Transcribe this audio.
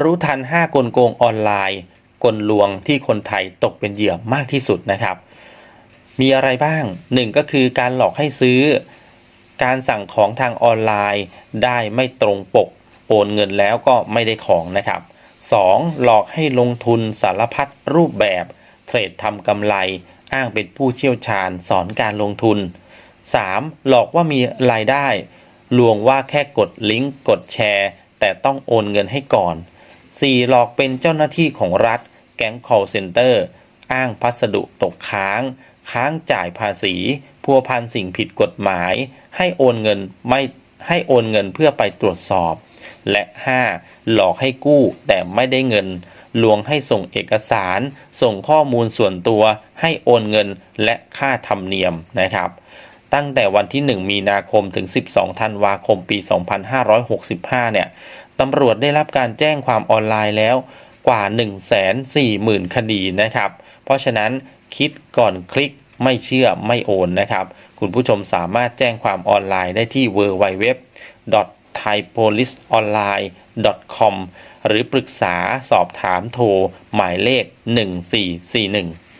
รู้ทัน 5 กลโกงออนไลน์ กลลวงที่คนไทยตกเป็นเหยื่อมากที่สุดนะครับ มีอะไรบ้าง 1 ก็คือการหลอกให้ซื้อ การสั่งของทางออนไลน์ ได้ไม่ตรงปก โอนเงินแล้วก็ไม่ได้ของนะครับ 2. หลอกให้ลงทุนสารพัดรูปแบบ เทรดทำกำไร อ้างเป็นผู้เชี่ยวชาญสอนการลงทุน 3. หลอกว่ามีรายได้ ลวงว่าแค่กดลิงก์กดแชร์ แต่ต้องโอนเงินให้ก่อน 4. หลอกเป็นเจ้าหน้าที่ของรัฐ แก๊ง call center อ้างพัสดุตกค้าง ค้างจ่ายภาษี พัวพันสิ่งผิดกฎหมาย ให้โอนเงินไม่ให้โอนเงินเพื่อไปตรวจสอบ และ 5. หลอกให้กู้แต่ไม่ได้เงิน ลวงให้ส่งเอกสาร ส่งข้อมูลส่วนตัว ให้โอนเงินและค่าธรรมเนียมนะครับ ตั้งแต่วันที่ 1 มีนาคมถึง 12 ธันวาคมปี 2565 เนี่ยตำรวจได้รับการแจ้งความออนไลน์แล้วกว่า 140,000 คดีนะครับ เพราะฉะนั้นคิดก่อนคลิกไม่เชื่อไม่โอนนะครับ คุณผู้ชมสามารถแจ้งความออนไลน์ได้ที่ www thaipoliceonline.com หรือปรึกษาสอบถามโทร หมายเลข 1441